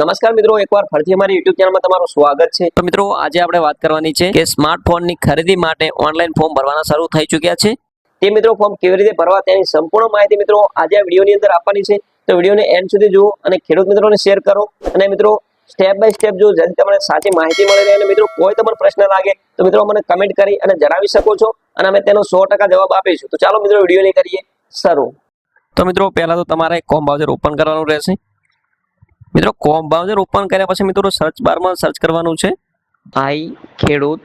નમસ્કાર મિત્રો, એકવાર ફરીથી અમારી યુટ્યુબ ચેનલમાં તમારું સ્વાગત છે. તો મિત્રો, આજે આપણે વાત કરવાની છે કે સ્માર્ટફોનની ખરીદી માટે ઓનલાઈન ફોર્મ ભરવાના શરૂ થઈ ચૂક્યા છે. તે મિત્રો ફોર્મ કેવી રીતે ભરવા તેની સંપૂર્ણ માહિતી મિત્રો આજે આ વિડીયોની અંદર આપવાની છે. તો વિડીયોને એન્ડ સુધી જુઓ અને ખેડૂત મિત્રોને શેર કરો. અને મિત્રો સ્ટેપ બાય સ્ટેપ જો જેથી તમને સાચી માહિતી મળી રહે અને મિત્રો, કોઈ તમને પ્રશ્ન લાગે, તો મિત્રો મને કમેન્ટ કરી અને જણાવી શકો છો અને અમે તેનો સો જવાબ આપીશું. તો ચાલો મિત્રો, વિડીયોને કરીએ શરૂ. તો મિત્રો, પહેલા તો તમારે કોમ બ્રાઉઝર ઓપન કરવાનું રહેશે. મિત્રો કોમ બ્રાઉઝર ઓપન કર્યા પછી મિત્રો સર્ચ બારમાં સર્ચ કરવાનું છે. આઈ ખેડૂત.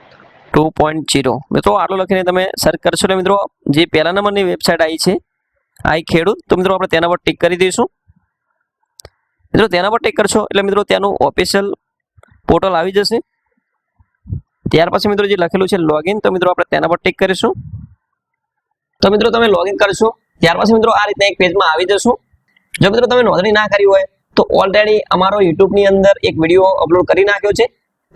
ટુ પોઈન્ટ જીરો મિત્રો આટલું લખીને તમે સર્ચ કરશો એટલે મિત્રો જે પહેલા નંબરની વેબસાઇટ આવી છે આઈ ખેડૂત તો મિત્રો આપણે તેના પર ટિક કરી દઈશું. મિત્રો તેના પર ટિક કરશો એટલે મિત્રો ત્યાંનું ઓફિશિયલ પોર્ટલ આવી જશે. ત્યાર પછી મિત્રો જે લખેલું છે લોગિન તો મિત્રો આપણે તેના પર ટિક કરીશું. તો મિત્રો તમે લોગિન કરશો ત્યાર પછી મિત્રો આ રીતના એક પેજમાં આવી જશો. જો મિત્રો તમે નોંધણી ના કરી હોય તો ઓલરેડી અમારો યુટ્યુબની અંદર એક વીડિયો અપલોડ કરી નાખ્યો છે.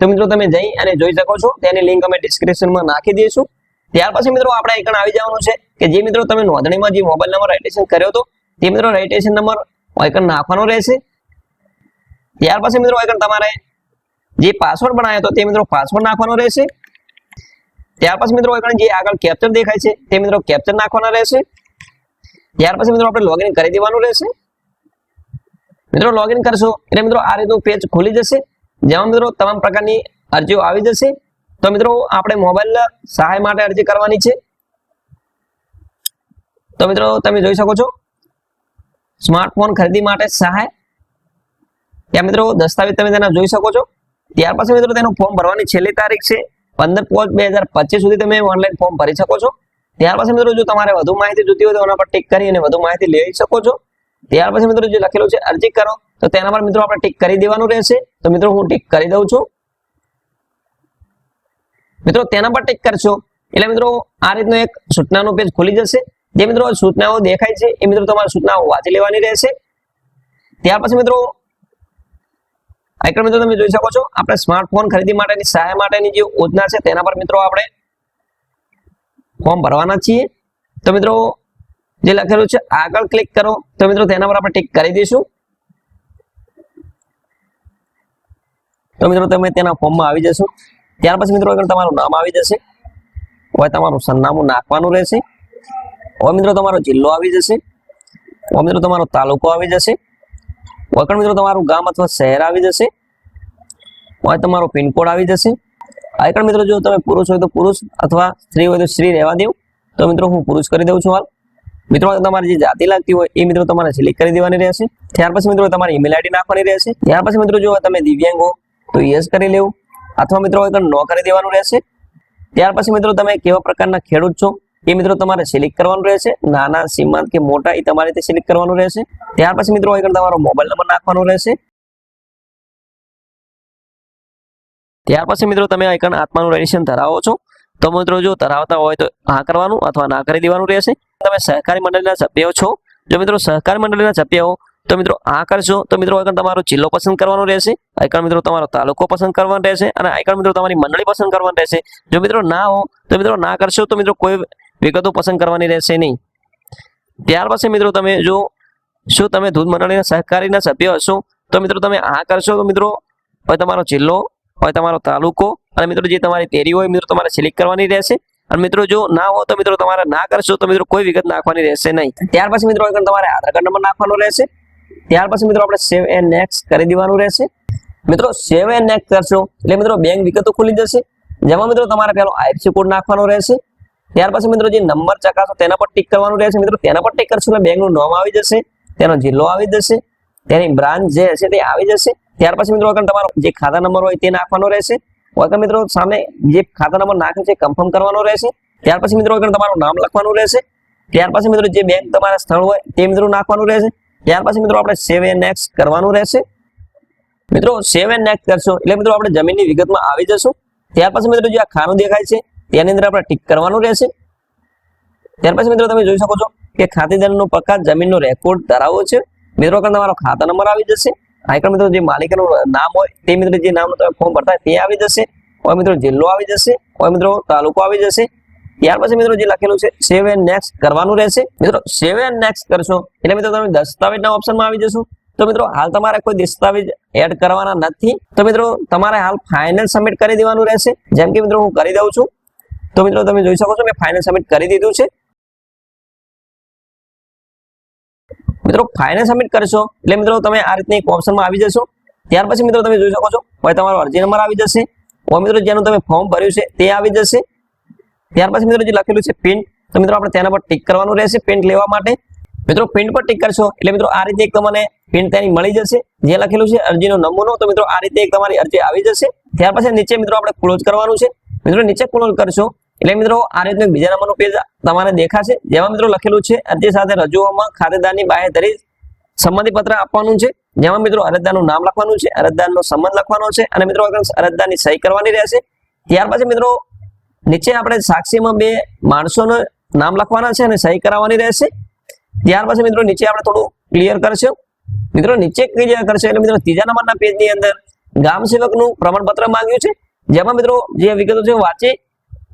તો મિત્રો તમે જઈ અને જોઈ શકો છો. તેની લિંક અમે ડિસ્ક્રિપ્શનમાં નાખી દઈશું. ત્યાર પછી મિત્રો આપણે એકણ આવી જવાનું છે કે જે મિત્રો તમે નોંધણીમાં જે મોબાઈલ નંબર રજીસ્ટ્રેશન કર્યો હતો, તે મિત્રો રજીસ્ટ્રેશન નંબર એકણ નાખવાનો રહેશે. ત્યાર પછી મિત્રો એકણ તમારે જે પાસવર્ડ બનાવ્યો હતો, તે મિત્રો પાસવર્ડ નાખવાનો રહેશે. ત્યાર પછી મિત્રો એકણ જે આગળ કેપ્ચર દેખાય છે, તે મિત્રો કેપ્ચર નાખવાના રહેશે. ત્યાર પછી મિત્રો આપણે લોગિન કરી દેવાનું રહેશે. મિત્રો લોગિન કરશો એટલે મિત્રો આ રીતનું પેજ ખુલી જશે. જેમાં મિત્રો તમામ પ્રકારની અરજીઓ આવી જશે. તો મિત્રો, આપણે મોબાઈલ સહાય માટે અરજી કરવાની છે. તો મિત્રો, તમે જોઈ શકો છો. સ્માર્ટફોન ખરીદી માટે સહાય. ત્યાં મિત્રો દસ્તાવેજ તમે તેના જોઈ શકો છો. ત્યાર પછી મિત્રો તેનું ફોર્મ ભરવાની છેલ્લી તારીખ છે. પંદર પાંચ બે હજાર પચીસ સુધી તમે ઓનલાઈન ફોર્મ ભરી શકો છો. ત્યાર પછી મિત્રો, જો તમારે વધુ માહિતી જોતી હોય તો એના પર ટિક કરી અને વધુ માહિતી લઈ શકો છો. ત્યાર પછી મિત્રો જે લખેલું છે, અરજી કરો, તો તેના પર મિત્રો આપણે ટીક કરી દેવાનું રહેશે. તો મિત્રો હું ટીક કરી દઉં છું. મિત્રો તેના પર ટીક કરશો. એટલે મિત્રો આ રીતનો એક સૂચનાનો પેજ ખુલી જશે. જે મિત્રો સૂચનાઓ દેખાય છે, એ મિત્રો તમારે સૂચનાઓ વાંચી લેવાની રહેશે. ત્યાર પછી મિત્રો આઈકન મિત્રો તમે જોઈ શકો છો, આપણે સ્માર્ટફોન ખરીદી માટેની, સહાય માટેની જે યોજના છે, તેના પર મિત્રો આપણે ફોર્મ ભરવાના છીએ. તો મિત્રો જે લખેલું છે, આગળ ક્લિક કરો. તો મિત્રો, તેના પર આપણે ટિક કરી દઈશું. તો મિત્રો, તમે તેના ફોર્મમાં આવી જશો. ત્યાર પછી મિત્રો આગળ તમારું નામ આવી જશે હવે તમારું સરનામું નાખવાનું રહેશે. હવે મિત્રો, તમારો જિલ્લો આવી જશે. હવે મિત્રો, તમારો તાલુકો આવી જશે. વગર મિત્રો, તમારું ગામ અથવા શહેર આવી જશે. હવે તમારો પિનકોડ આવી જશે. આગળ મિત્રો, જો તમે પુરુષ હોય તો પુરુષ, અથવા સ્ત્રી હોય તો સ્ત્રી રહેવા દેવું તો મિત્રો, હું પુરુષ કરી દઉં છું હાલ. મિત્રો, તમારે જે જાતિ લાગતી હોય એ મિત્રો તમારે સિલેક્ટ કરી દેવાની રહેશે. ત્યાર પછી મિત્રો તમારી ઈમેલ આઈડી નાખવાની રહેશે. ત્યાર પછી મિત્રો જો તમે દિવ્યાંગ હો તો યસ કરી લેવું. અથવા મિત્રો એક નો કરી દેવાનું રહેશે. ત્યાર પછી મિત્રો તમે કેવા પ્રકારના ખેડૂત છો, એ મિત્રો તમારે સિલેક્ટ કરવાનું રહેશે. નાના, સીમાંત કે મોટા, એ તમારે રીતે સિલેક્ટ કરવાનું રહેશે. ત્યાર પછી મિત્રો એકદમ તમારો મોબાઈલ નંબર નાખવાનો રહેશે. ત્યાર પછી મિત્રો તમે આઈકન આત્માનું રજીસ્ટ્રેશન ધરાવો છો. તો મિત્રો જો ધરાવતા હોય તો હા કરવાનું અથવા ના કરી દેવાનું રહેશે. તમે સહકારી મંડળીના સભ્યો છો. જો મિત્રો સહકારી મંડળીના હો, તો મિત્રો આ કરશો. તો મિત્રો આઈકન તમારો જિલ્લો પસંદ કરવાનો રહેશે. આઈકન મિત્રો તમારો તાલુકો પસંદ કરવાનો રહેશે. અને આઈકન મિત્રો તમારી મંડળી પસંદ કરવાની રહેશે. જો મિત્રો ના હો, તો મિત્રો ના કરશો તો મિત્રો કોઈ વિગતો પસંદ કરવાની રહેશે નહીં. ત્યાર પછી મિત્રો તમે જો, શું તમે દૂધ મંડળીના સહકારીના સભ્ય હશો, તો મિત્રો તમે આ કરશો તો મિત્રો હવે તમારો જિલ્લો હોય તમારો તાલુકો. અને મિત્રો, જે તમારી તેરી હોય, મિત્રો, તમારે સિલેક્ટ કરવાની રહેશે. અને મિત્રો, જો ના હોય, તો મિત્રો, તમારે ના કરશો, તો મિત્રો, કોઈ વિગત નાખવાની રહેશે નહીં. ત્યાર પછી, મિત્રો તમારે આધાર કાર્ડ નંબર નાખવાનો રહેશે. ત્યાર પછી, મિત્રો, આપણે સેવ એન્ડ નેક્સ્ટ કરી દેવાનું રહેશે. મિત્રો સેવ એન્ડ નેક્સ્ટ કરશો, એટલે મિત્રો બેંક વિગતો ખુલી જશે. જેમાં, મિત્રો, તમારે પેલો આઈએફસી કોડ નાખવાનો રહેશે. ત્યાર પછી, મિત્રો, જે નંબર ચકાસો, તેના પર ટીક કરવાનું રહેશે. મિત્રો, તેના પર ટીક કરશો એટલે બેંકનું નામ આવી જશે, તેનો જિલ્લો આવી જશે. તેની બ્રાન્ચ જે હશે તે આવી જશે. ત્યાર પછી મિત્રો આગળ તમારો જે ખાતા નંબર હોય તે નાખવાનો રહેશે. આગળ મિત્રો સામે જે ખાતા નંબર નાખે છે કન્ફર્મ કરવાનો રહેશે. ત્યાર પછી મિત્રો તમારું નામ લખવાનું રહેશે. ત્યાર પછી મિત્રો જે બેંક તમારા સ્થળ હોય તે મિત્રો નાખવાનું રહેશે. ત્યાર પછી મિત્રો આપણે સેવ એન્ડ નેક્સ્ટ કરવાનું રહેશે. મિત્રો સેવ એન્ડ નેક્સ્ટ કરશો એટલે મિત્રો આપણે જમીનની વિગતમાં આવી જશું. ત્યાર પછી મિત્રો જે આ ખાનું દેખાય છે તેની અંદર આપણે ટીક કરવાનું રહેશે. ત્યાર પછી મિત્રો તમે જોઈ શકો છો કે ખાતેદારનો પ્રકાર જમીનનો રેકોર્ડ ધરાવો છે. મિત્રો આગળ તમારો ખાતા નંબર આવી જશે? આઈકન મિત્રો, જે માલિકનું નામ હોય, તે મિત્રો, જે નામનું તમે ફોર્મ ભરતા તે આવી જશે. હવે મિત્રો, જિલ્લો આવી જશે હવે મિત્રો, તાલુકો આવી જશે. ત્યાર પછી મિત્રો, જે લખેલું છે સેવ એન્ડ નેક્સ્ટ કરવાનું રહેશે. મિત્રો સેવ એન્ડ નેક્સ્ટ કરશો, એટલે મિત્રો, તમે દસ્તાવેજના ઓપ્શનમાં આવી જશો. તો મિત્રો, હાલ તમારે કોઈ દસ્તાવેજ એડ કરવાના નથી. તો મિત્રો, તમારે હાલ ફાઇનલ સબમિટ કરી દેવાનું રહેશે. જેમ કે મિત્રો, હું કરી દઉં છું. તો મિત્રો, તમે જોઈ શકો છો, મેં ફાઇનલ સબમિટ કરી દીધું છે. મિત્રો ફાઇનલ સબમિટ કરશો, એટલે મિત્રો તમે આ રીતની એક ઓપ્શનમાં આવી જશો. ત્યાર પછી મિત્રો તમે જોઈ શકો છો હવે તમારો અરજી નંબર આવી જશે. હવે મિત્રો જેનું તમે ફોર્મ ભર્યું છે, તે આવી જશે. ત્યાર પછી મિત્રો જે લખેલું છે પ્રિન્ટ તો મિત્રો આપણે તેના પર ટિક કરવાનું રહેશે પ્રિન્ટ લેવા માટે. મિત્રો પ્રિન્ટ પર ટિક કરશો, એટલે મિત્રો આ રીતે એક તમને પ્રિન્ટ તેની મળી જશે. જે લખેલું છે અરજીનો નમૂનો, તો મિત્રો આ રીતે એક તમારી અરજી આવી જશે. ત્યાર પછી નીચે મિત્રો આપણે ક્લોઝ કરવાનું છે. મિત્રો નીચે ક્લોઝ કરશો. એટલે મિત્રો, આ રીતનું બીજા નંબરનું પેજ તમારે દેખાશે. જેમાં મિત્રો લખેલું છે, અરજી સાથે રજૂઆતમાં ખાતેદારની બાહેધરી સંમતિ પત્ર આપવાનું છે. જેમાં મિત્રો અરજદારનું નામ લખવાનું છે, અરજદારનો સંબંધ લખવાનો છે, અને મિત્રો અરજદારની સહી કરવાની રહેશે. ત્યાર પછી મિત્રો, નીચે આપણે સાક્ષીમાં બે માણસોનું નામ લખવાના છે અને સહી કરાવવાની રહેશે. ત્યાર પછી મિત્રો, નીચે આપણે થોડું ક્લિયર કરશું. મિત્રો, નીચે ક્લિયર કરશે એટલે મિત્રો, ત્રીજા નંબરના પેજની અંદર ગામ સેવકનું પ્રમાણપત્ર માંગ્યું છે. જેમાં મિત્રો, જે વિગતો છે, વાંચી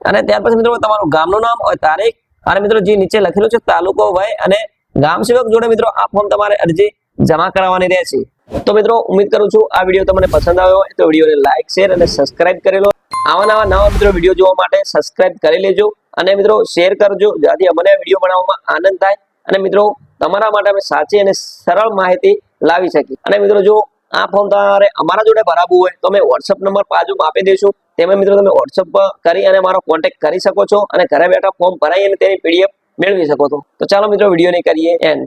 અને ત્યાર પછી મિત્રો તમારું ગામનું નામ હોય, તારીખ, અને મિત્રો જે નીચે લખેલું છે, તાલુકો, વય અને ગામ સેવક જોડે મિત્રો આ ફોર્મ તમારે અરજી જમા કરાવવાની રહેશે. તો મિત્રો ઉમ્મીદ કરું છું આ વીડિયો તમને પસંદ આવ્યો હોય તો વિડીયોને લાઈક શેર અને સબસ્ક્રાઇબ કરી લો. આવા નવા નવા મિત્રો વીડિયો જોવા માટે સબસ્ક્રાઇબ કરી લેજો અને મિત્રો શેર કરજો, જેથી અમને વીડિયો બનાવવામાં આનંદ થાય અને મિત્રો તમારા માટે અમે સાચી અને સરળ માહિતી લાવી શકીએ. અને મિત્રો જો આ ફોર્મ તમારે અમારા જોડે ભરાવવું હોય તો અમે વોટ્સઅપ નંબર બાજુ આપી દઈશું. તેમાં મિત્રો તમે વોટ્સઅપ કરી અને મારો કોન્ટેક્ટ કરી શકો છો અને ઘરે બેઠા ફોર્મ ભરાઈ અને તેની પીડીએફ મેળવી શકો છો. તો ચાલો મિત્રો વિડીયોને કરીએ એન્ડ